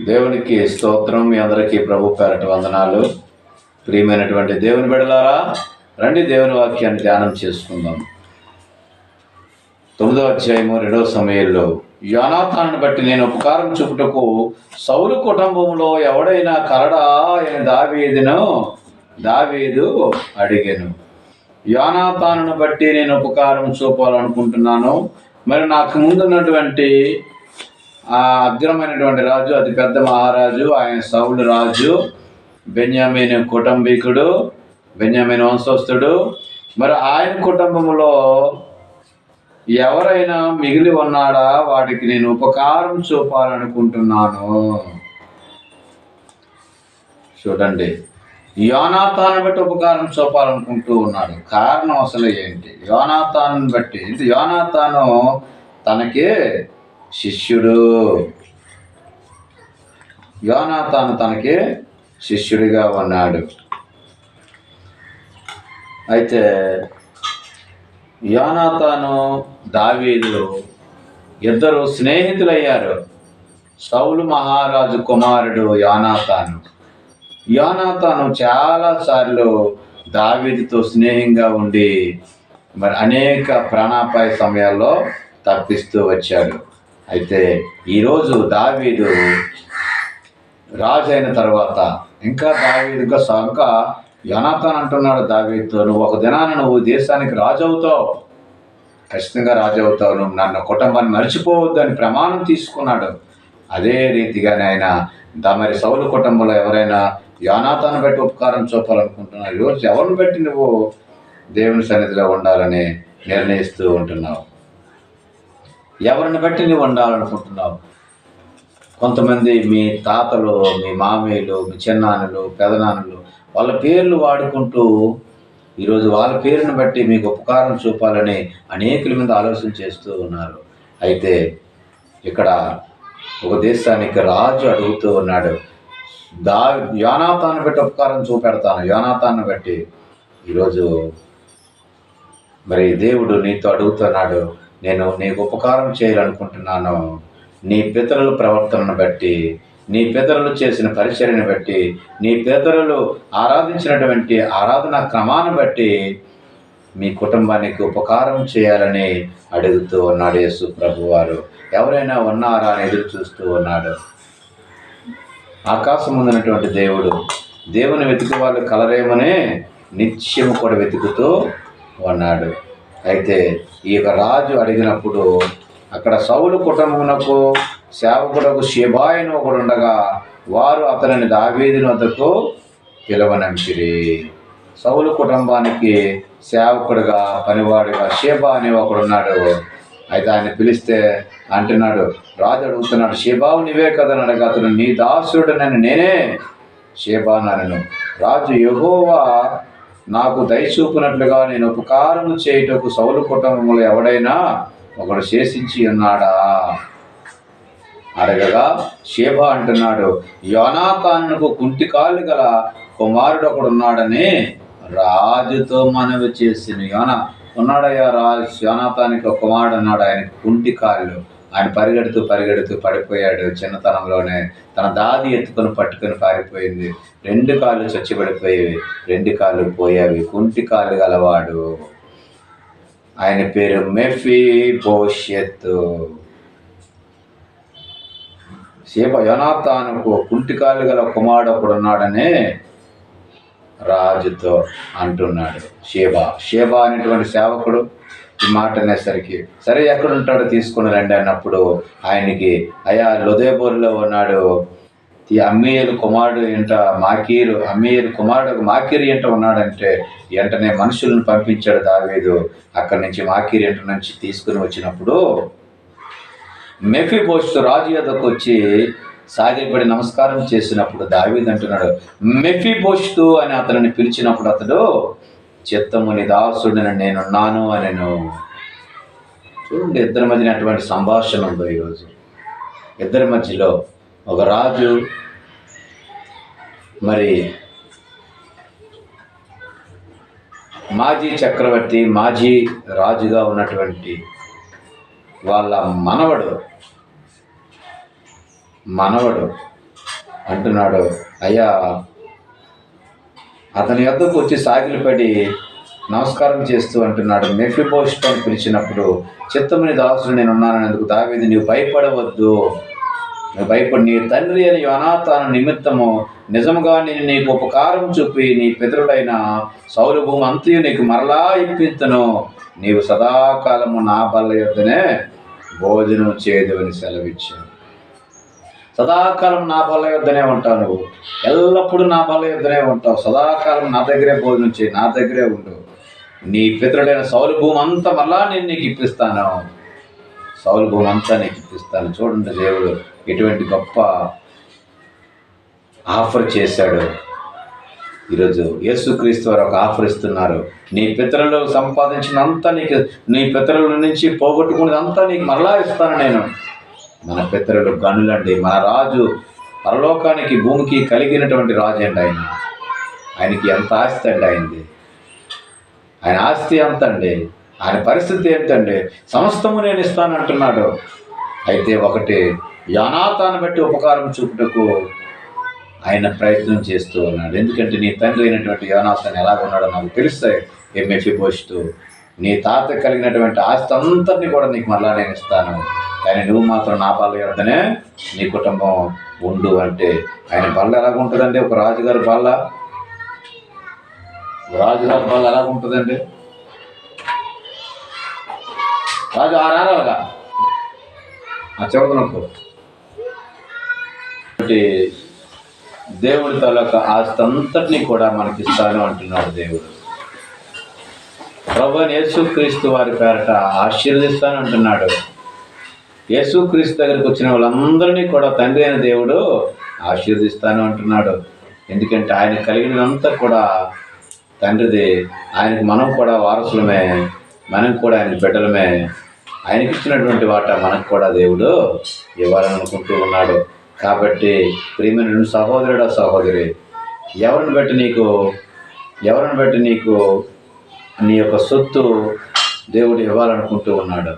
దేవునికి స్తోత్రం మీ అందరికీ ప్రభు పేరటి వందనాలు. ప్రియమైనటువంటి దేవుని బిడలారా రండి దేవుని వాక్యాన్ని ధ్యానం చేసుకుందాం. తొమ్మిదో అధ్యాయము రెండవ సమయంలో యోనాథాన్ని బట్టి నేను ఉపకారం చూపుటకు సౌలు కుటుంబంలో ఎవడైనా కరడా అని దావీదును దావీదు అడిగాను. యోనాథాను బట్టి నేను ఉపకారం చూపాలనుకుంటున్నాను. మరి నాకు ముందున్నటువంటి ఆ అగ్రమైనటువంటి రాజు అతి పెద్ద మహారాజు ఆయన సౌలు రాజు బెన్యామీన్ కుటుంబీకుడు బెన్యామీన్ వంశస్థుడు. మరి ఆయన కుటుంబంలో ఎవరైనా మిగిలి ఉన్నాడా? వాడికి నేను ఉపకారం చూపాలనుకుంటున్నాను. చూడండి. యోనాథాన్ని బట్టి ఉపకారం చూపాలనుకుంటూ ఉన్నాడు. కారణం అసలు ఏంటి? యోనాథాన్ని బట్టి. యోనాతాను తనకి శిష్యుడు. యోనాథాను తనకి శిష్యుడిగా ఉన్నాడు. అయితే యోనాతాను దావీదు ఇద్దరు స్నేహితులయ్యారు. సౌలు మహారాజు కుమారుడు యోనాతాను. యోనాతాను చాలాసార్లు దావీదుతో స్నేహంగా ఉండి మరి అనేక ప్రాణాపాయ సమయాల్లో తప్పిస్తూ వచ్చాడు. అయితే ఈరోజు దావీదు రాజు అయిన తర్వాత ఇంకా దావీదు ఇంకా యనాథన్ ఇంకా యోనాథాన్ అంటున్నాడు దావీతో నువ్వు ఒక దినాన నువ్వు దేశానికి రాజు అవుతావు ఖచ్చితంగా రాజు అవుతావు నువ్వు నన్ను కుటుంబాన్ని మర్చిపోవద్దు అని ప్రమాణం తీసుకున్నాడు. అదే రీతిగానే ఆయన దా మరి సౌలు కుటుంబంలో ఎవరైనా యోనాథాన్ని బట్టి ఉపకారం చూపాలనుకుంటున్నావు. ఈరోజు ఎవరిని బట్టి నువ్వు దేవుని సన్నిధిలో ఉండాలని నిర్ణయిస్తూ ఉంటున్నావు? ఎవరిని బట్టి నువ్వు ఉండాలనుకుంటున్నావు? కొంతమంది మీ తాతలు మీ మామయ్యలు మీ చిన్నాన్నలు పెదనాన్నలు వాళ్ళ పేర్లు వాడుకుంటూ ఈరోజు వాళ్ళ పేరుని బట్టి మీకు ఉపకారం చూపాలని అనేకుల మీద ఆలోచన చేస్తూ ఉన్నారు. అయితే ఇక్కడ ఒక దేశానికి రాజు అడుగుతూ ఉన్నాడు దా యోనాతాన్ని బట్టి ఉపకారం చూపెడతాను యోనాతాన్ని బట్టి. ఈరోజు మరి దేవుడు నీతో అడుగుతున్నాడు నేను నీకు ఉపకారం చేయాలనుకుంటున్నాను. నీ పితరుల ప్రవర్తనను బట్టి నీ పితరులు చేసిన పరిచర్ని బట్టి నీ పితరులు ఆరాధించినటువంటి ఆరాధన క్రమాన్ని బట్టి మీ కుటుంబానికి ఉపకారం చేయాలని అడుగుతూ ఉన్నాడు యేసు ప్రభు వారు ఎవరైనా ఉన్నారా అని ఎదురు చూస్తూ ఉన్నాడు. ఆకాశం ముందున్నటువంటి దేవుడు దేవుని వెతికి వాళ్ళు కలరేమనే నిత్యము కూడా వెతుకుతూ ఉన్నాడు. అయితే ఈ యొక్క రాజు అడిగినప్పుడు అక్కడ సౌలు కుటుంబమునకు సేవకుడకు షేబాయిను ఒకడు ఉండగా వారు అతనిని దావీదిని వద్దకు పిలవనంచిరి. సౌలు కుటుంబానికి సేవకుడుగా పనివాడుగా షేబా అనే ఒకడు ఉన్నాడు. అయితే ఆయన పిలిస్తే అంటున్నాడు రాజు అడుగుతున్నాడు షేబావు నీవే కదా అని అడగా అతను నీ దాసుడు నన్ను నేనే. షేబా నన్ను రాజు యహోవా నాకు దయచూపునట్లుగా నేను ఉపకారము చేయుటకు సౌలు కుటుంబంలో ఎవడైనా ఒకడు శేషించి ఉన్నాడా? అడగగా షేబ అంటున్నాడు యోనాతానుకు కుంటికాళ్ళు గల కుమారుడు ఒకడు ఉన్నాడని రాజుతో మనవి చేసిన యోన. ఉన్నాడయ్యా రాజు యోనాతానికి ఒక కుమారుడు అన్నాడు ఆయన కుంటి కాళ్ళు. ఆయన పరిగెడుతూ పరిగెడుతూ పడిపోయాడు. చిన్నతనంలోనే తన దాది ఎత్తుకొని పట్టుకొని పారిపోయింది. రెండు కాళ్ళు చచ్చిపడిపోయేవి రెండు కాళ్ళు పోయేవి. కుంటి కాళ్ళు గలవాడు. ఆయన పేరు మెఫీ భవిష్యత్తు సేప యోనాతానుకు కుంటికాలు గల కుమారుడు ఒకడు ఉన్నాడనే రాజుతో అంటున్నాడు. షేబా షేబా అనేటువంటి సేవకుడు. ఈ మాట అనేసరికి సరే ఎక్కడ ఉంటాడో తీసుకుని రండి అన్నప్పుడు ఆయనకి అయా లుదేబోరులో ఉన్నాడు. ఈ అమ్మీయులు కుమారుడు ఇంట మాకీరు అమ్మీయులు కుమారుడు మాకీరు ఇంట ఉన్నాడంటే వెంటనే మనుషులను పంపించాడు దావీదు. అక్కడి నుంచి మాకీరు ఇంట నుంచి తీసుకుని వచ్చినప్పుడు మెఫీ పోస్ట్ రాజు యొద్దకు వచ్చి సాగిపడి నమస్కారం చేసినప్పుడు దావీద్ అంటున్నాడు మెఫీ పోస్టు అని అతనిని పిలిచినప్పుడు అతడు చిత్తముని దాసుడిని నేనున్నాను అనెను. చూడండి ఇద్దరి మధ్యన అటువంటి సంభాషణ ఉందో ఈరోజు. ఇద్దరి మధ్యలో ఒక రాజు మరి మాజీ చక్రవర్తి మాజీ రాజుగా ఉన్నటువంటి వాళ్ళ మనవడు మనవడు అంటున్నాడు అయ్యా అతని యొద్దకు వచ్చి సాగిలపడి నమస్కారం చేస్తూ అంటున్నాడు. మెఫిపోస్ట్ అని పిలిచినప్పుడు చిత్తముని దాసుడు నేను ఉన్నానందుకు దావేది? నీవు భయపడవద్దు. నువ్వు భయపడి. నీ తండ్రి అని అనాథాన నిమిత్తము నిజముగా నేను నీకు ఉపకారం చూపి నీ పితరుడైన సౌలు అంతయు నీకు మరలా ఇప్పించను నీవు సదాకాలము నా బల్ల యొద్దనే భోజనం చేయదు అని సెలవిచ్చాను. సదాకాలం నా బల్ల యొద్దనే ఉంటావు నువ్వు. ఎల్లప్పుడూ నా బల్ల యొద్దనే ఉంటావు. సదాకాలం నా దగ్గరే భోజనం చేయి నా దగ్గరే ఉండు. నీ పితరుడైన సౌలు భూమి అంతా మరలా నేను నీకు ఇప్పిస్తాను. సౌలు భూమి అంతా నీకు ఇప్పిస్తాను. చూడండి దేవుడు ఎటువంటి గొప్ప ఆఫర్ చేశాడు. ఈరోజు యేసుక్రీస్తు వారు ఒక ఆఫర్ ఇస్తున్నారు. నీ పితరులు సంపాదించినంత నీకు నీ పితరుల నుంచి పోగొట్టుకున్నదంతా నీకు మరలా ఇస్తాను నేను. మన పెద్దలు గనులండి మన రాజు పరలోకానికి భూమికి కలిగినటువంటి రాజు అండి ఆయన. ఆయనకి ఎంత ఆస్తి అండి ఆయనది? ఆయన ఆస్తి ఎంత అండి ఆయన పరిస్థితి ఏంటండి? సమస్తము నేను ఇస్తానంటున్నాడు. అయితే ఒకటి యానాతాను బట్టి ఉపకారం చూపుటకు ఆయన ప్రయత్నం చేస్తూ ఉన్నాడు. ఎందుకంటే నీ తండ్రి అయినటువంటి యోనాథన్ ఎలా ఉన్నాడో నాకు తెలుస్తాయి. ఏ మెఫిపోస్తూ నీ తాత కలిగినటువంటి ఆస్తి అంతటిని కూడా నీకు మరలా నేను ఇస్తాను. కానీ నువ్వు మాత్రం నా బల్ల యొద్దనే నీ కుటుంబం ఉండు అంటే ఆయన బల్ల ఎలాగుంటుందండి? ఒక రాజుగారి బల్ల రాజుగారి బల్ల ఎలాగుంటుందండి? రాజు ఆరారాలుగా ఆ చెబుతున్నప్పుడు కాబట్టి దేవుడి తాలూకా ఆస్తి అంతటినీ కూడా మనకిస్తాను అంటున్నాడు దేవుడు. ప్రభు యేసుక్రీస్తు వారి పేరట ఆశీర్వదిస్తాను అంటున్నాడు. యేసుక్రీస్తు దగ్గరికి వచ్చిన వాళ్ళందరినీ కూడా తండ్రి అయిన దేవుడు ఆశీర్వదిస్తాను అంటున్నాడు. ఎందుకంటే ఆయన కలిగినదంతా కూడా తండ్రిది ఆయనకు మనం కూడా వారసులమే మనం కూడా ఆయన బిడ్డలమే. ఆయనకి ఇచ్చినటువంటి వాట మనకు కూడా దేవుడు ఇవ్వాలనుకుంటూ ఉన్నాడు. కాబట్టి ప్రియమైన సహోదరుడా సహోదరి ఎవరిని బట్టి నీకు ఎవరిని బట్టి నీకు నీ యొక్క సొత్తు దేవుడు ఇవ్వాలనుకుంటూ ఉన్నాడు.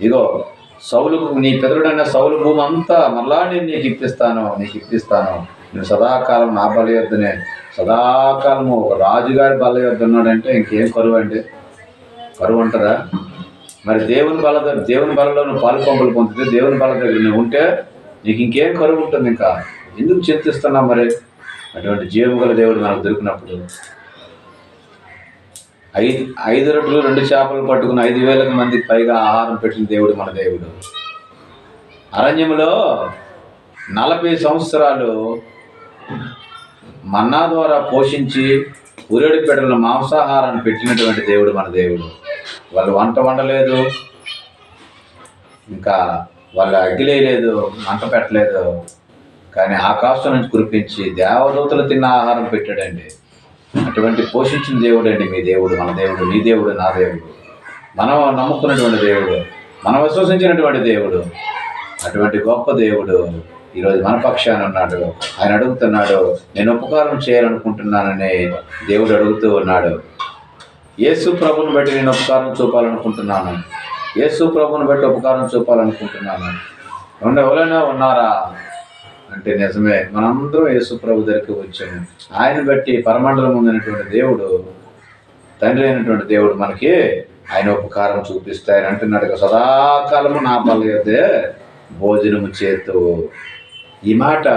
ఇగో సౌలుకు నీ పితరుడైన సౌలు భూమి అంతా మళ్ళా నేను నీకు ఇప్పిస్తాను నీకు ఇప్పిస్తాను. నేను సదాకాలం నా బల యొద్దనే. సదాకాలము ఒక రాజుగారి బల యొద్ద ఉన్నాడంటే ఇంకేం కరువు అండి? కరువు అంటారా? మరి దేవుని బల దగ్గర దేవుని బలలో నువ్వు పాలు పంపులు పొందితే దేవుని బల దగ్గర నువ్వు ఉంటే నీకు ఇంకేం కరువు ఉంటుంది ఇంకా? ఎందుకు చింతిస్తున్నావు మరి? అటువంటి జీవం గల దేవుడు మనకు దొరికినప్పుడు. ఐదు ఐదు రొట్టెలు రెండు చేపలు పట్టుకుని ఐదు వేలకు మందికి పైగా ఆహారం పెట్టిన దేవుడు మన దేవుడు. అరణ్యంలో నలభై సంవత్సరాలు మన్నా ద్వారా పోషించి ఉరేడు పెట్టిన మాంసాహారాన్ని పెట్టినటువంటి దేవుడు మన దేవుడు. వాళ్ళు వంట వండలేదు ఇంకా వాళ్ళు అగ్గిలేయలేదు మంట పెట్టలేదు. కానీ ఆకాశం నుంచి కురిపించి దేవదూతలు తిన్న ఆహారం పెట్టాడండి. అటువంటి పోషించిన దేవుడు అండి మీ దేవుడు మన దేవుడు నీ దేవుడు నా దేవుడు. మనం నమ్ముకున్నటువంటి దేవుడు మనం విశ్వసించినటువంటి దేవుడు అటువంటి గొప్ప దేవుడు ఈరోజు మన పక్షాన ఉన్నాడు. ఆయన అడుగుతున్నాడు నేను ఉపకారం చేయాలనుకుంటున్నానని దేవుడు అడుగుతూ ఉన్నాడు. యేసు ప్రభుని బట్టి నేను ఉపకారం చూపాలనుకుంటున్నాను. యేసు ప్రభుని బట్టి ఉపకారం చూపాలనుకుంటున్నాను. ఉండే ఉన్నారా? అంటే నిజమే మనందరం యేసు ప్రభు దగ్గరికి వచ్చాము. ఆయన బట్టి పరమండలం ఉందినటువంటి దేవుడు తండ్రి అయినటువంటి దేవుడు మనకి ఆయన ఉపకారం చూపిస్తే ఆయన అంటున్నాడు సదాకాలము నా పల్లెతే భోజనము చేతు. ఈ మాట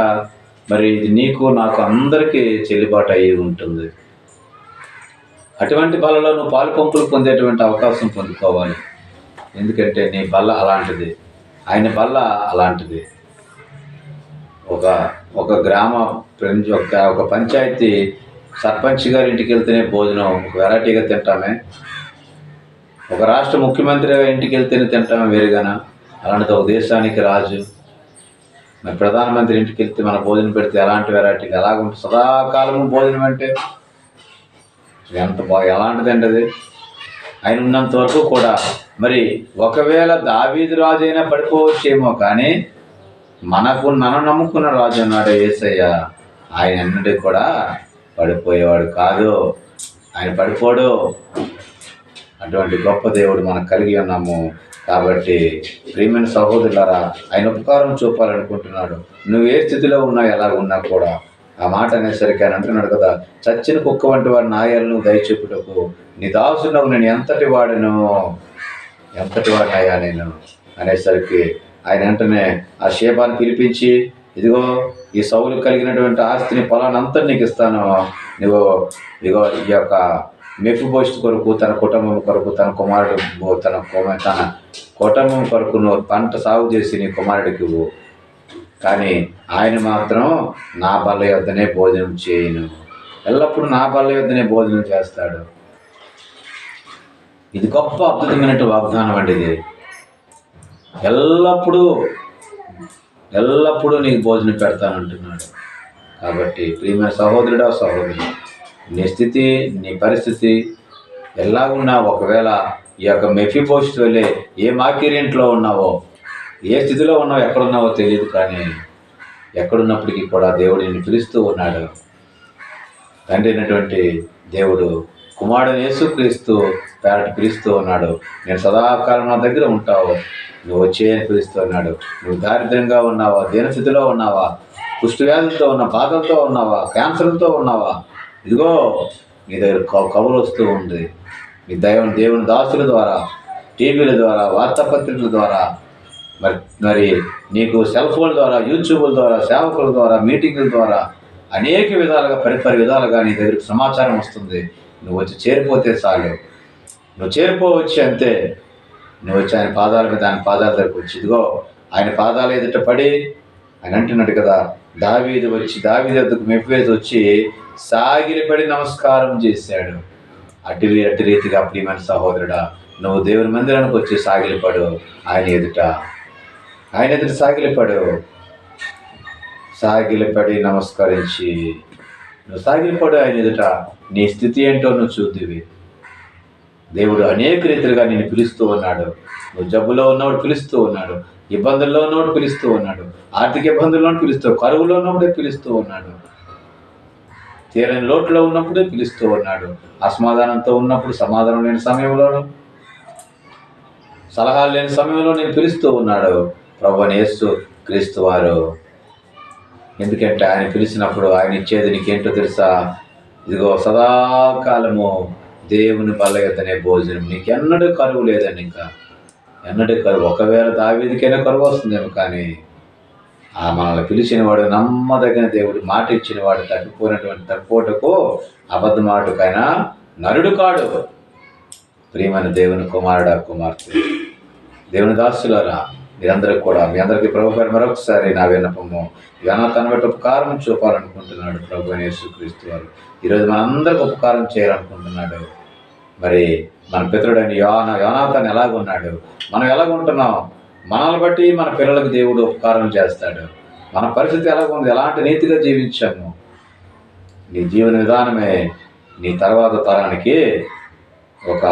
మరి ఇది నీకు నాకు అందరికీ చెల్లుబాటు అయ్యి ఉంటుంది. అటువంటి బలలో నువ్వు పాలు పంపులు పొందేటువంటి అవకాశం పొందుకోవాలి. ఎందుకంటే నీ బల్ల అలాంటిది. ఆయన బల్ల అలాంటిది. ఒక ఒక గ్రామ ప్రజ ఒక ఒక పంచాయతీ సర్పంచ్ గారి ఇంటికి వెళ్తేనే భోజనం వెరైటీగా తింటామే. ఒక రాష్ట్ర ముఖ్యమంత్రి ఇంటికి వెళ్తేనే తింటామే వేరుగానా. అలాంటిది ఒక దేశానికి రాజు. మరి ప్రధానమంత్రి ఇంటికి వెళ్తే మన భోజనం పెడితే ఎలాంటి వెరైటీగా ఎలాగుంటుంది? సదాకాలము భోజనం అంటే ఎంత బాగా ఎలాంటిదండి అది? ఆయన ఉన్నంత వరకు కూడా మరి ఒకవేళ దావీదు రాజు అయినా పడిపోవచ్చేమో కానీ మనకు నన్ను నమ్ముకున్న రాజు అన్నాడు ఏసయ్య. ఆయన అన్నది కూడా పడిపోయేవాడు కాదు. ఆయన పడిపోడు. అటువంటి గొప్ప దేవుడు మనం కలిగి ఉన్నాము కాబట్టి ప్రియమైన సహోదరులారా ఆయన ఉపకారం చూపాలనుకుంటున్నాడు. నువ్వు ఏ స్థితిలో ఉన్నా ఎలా ఉన్నా కూడా ఆ మాట అనేసరికి ఆయన అంటున్నాడు కదా చచ్చిన కుక్క వంటి వాడి నాయాలను దయచూపుటకు నీ దాసునవు నేను ఎంతటి వాడను? ఎంతటి వాడినాయా నేను? అనేసరికి ఆయన వెంటనే ఆ షేబాన్ని పిలిపించి ఇదిగో ఈ సౌలు కలిగినటువంటి ఆస్తిని పొలానంతా నీకు ఇస్తాను. నువ్వు ఇదిగో ఈ యొక్క మెఫిబోస్ట్ కొరకు తన కుటుంబం కొరకు తన కుమారుడు తన తన కుటుంబం కొరకు నువ్వు పంట సాగు చేసి నీ కుమారుడికి కానీ ఆయన మాత్రం నా బల్ల యొద్దనే భోజనం చేయను. ఎల్లప్పుడూ నా బల్ల యొద్దనే భోజనం చేస్తాడు. ఇది గొప్ప అద్భుతమైనటువంటి వాగ్దానం అండి ఇది. ఎల్లప్పుడూ ఎల్లప్పుడూ నీకు భోజనం పెడతానంటున్నాడు. కాబట్టి ప్రియమైన సహోదరుడా సహోదరుడు నీ స్థితి నీ పరిస్థితి ఎలాగున్నా ఒకవేళ ఈ యొక్క మెఫీ పోస్ట్ వెళ్ళే ఏ మాకిరింట్లో ఉన్నావో ఏ స్థితిలో ఉన్నావో ఎక్కడున్నావో తెలియదు కానీ ఎక్కడున్నప్పటికీ కూడా దేవుడు నిన్ను పిలుస్తూ ఉన్నాడు. తండ్రి అయినటువంటి దేవుడు కుమారుడు యేసుక్రీస్తు పేరటి పిలుస్తూ ఉన్నాడు. నేను సదాకాలం నా దగ్గర ఉంటావు. నువ్వు వచ్చే అని పిలుస్తూ నువ్వు దారిద్ర్యంగా ఉన్నావా? దీనస్థితిలో ఉన్నావా? కుష్ఠవ్యాధులతో ఉన్న బాధలతో ఉన్నావా? క్యాన్సర్తో ఉన్నావా? ఇదిగో నీ దగ్గర కబులు వస్తూ ఉంది. మీ దైవం దేవుని దాసుల ద్వారా టీవీల ద్వారా వార్తాపత్రికల ద్వారా మరి మరి నీకు సెల్ ఫోన్ ద్వారా యూట్యూబ్ల ద్వారా సేవకుల ద్వారా మీటింగుల ద్వారా అనేక విధాలుగా పరిపరి విధాలుగా నీ దగ్గరికి సమాచారం వస్తుంది. నువ్వు వచ్చి చేరిపోతే చాలు. నువ్వు చేరిపోవచ్చు అంతే నువ్వు వచ్చి ఆయన పాదాల మీద ఆయన పాదాల దగ్గరకు వచ్చి ఇదిగో ఆయన పాదాల ఎదుట పడి ఆయన అంటున్నాడు కదా దావీది వచ్చి దావీది వద్దకు మెప్పివేసి వచ్చి సాగిలిపడి నమస్కారం చేశాడు. అటు అటు రీతిగా ప్రియమైన సహోదరుడా నువ్వు దేవుని మందిరానికి వచ్చి సాగిలిపడు ఆయన ఎదుట. ఆయన ఎదుట సాగిలిపడు. సాగిలిపడి నమస్కరించి నువ్వు సాగిలిపడు ఆయన ఎదుట. నీ స్థితి ఏంటో నువ్వు చూద్దివి. దేవుడు అనేక రీతిలుగా నేను పిలుస్తూ ఉన్నాడు. నువ్వు జబ్బులో ఉన్నవాడు పిలుస్తూ ఉన్నాడు. ఇబ్బందుల్లో ఉన్నవాడు పిలుస్తూ ఉన్నాడు. ఆర్థిక ఇబ్బందుల్లో పిలుస్తూ కరువులో ఉన్నప్పుడే పిలుస్తూ ఉన్నాడు. తీరని లోటులో ఉన్నప్పుడే పిలుస్తూ ఉన్నాడు. అసమాధానంతో ఉన్నప్పుడు సమాధానం లేని సమయంలోను సలహాలు లేని సమయంలో నేను పిలుస్తూ ఉన్నాడు. ప్రభు యేసు క్రీస్తు వారు. ఎందుకంటే ఆయన పిలిచినప్పుడు ఆయన ఇచ్చేది నీకేంటో తెలుసా? ఇదిగో సదాకాలము దేవుని పల్లగెత్తనే భోజనం. నీకు ఎన్నడూ కరువు లేదండి ఇంకా. ఎన్నడూ కరువు. ఒకవేళ దావేదికైనా కరువు వస్తుందేమో కానీ ఆ మనల్ని పిలిచిన వాడు నమ్మదగిన దేవుడు మాట ఇచ్చిన వాడు తప్పిపోయినటువంటి తప్పిపోటకు అబద్ధమాటకైనా నరుడు కాడు ప్రియమైన దేవుని కుమారుడా కుమార్తె దేవుని దాసులారా మీరందరూ కూడా మీ అందరికీ ప్రభు పేరు మరొకసారి నా విన్నపము. యోనా తన బట్టి ఉపకారం చూపాలనుకుంటున్నాడు ప్రభు అయిన యేసుక్రీస్తు వారు. ఈరోజు మనందరికి ఉపకారం చేయాలనుకుంటున్నాడు. మరి మన పితరుడైన యోన యోనాథన్ ఎలాగున్నాడు మనం ఎలాగుంటున్నాం మనల్ని బట్టి మన పిల్లలకు దేవుడు ఉపకారం చేస్తాడు. మన పరిస్థితి ఎలాగుంది ఎలాంటి నీతిగా జీవించాము? నీ జీవన విధానమే నీ తర్వాత తరానికి ఒక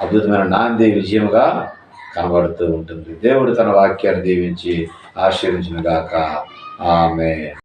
అద్భుతమైన నాంది విజయముగా కనబడుతూ ఉంటుంది. దేవుడు తన వాక్యాన్ని దీవించి ఆశీర్వించిన గాక. ఆమె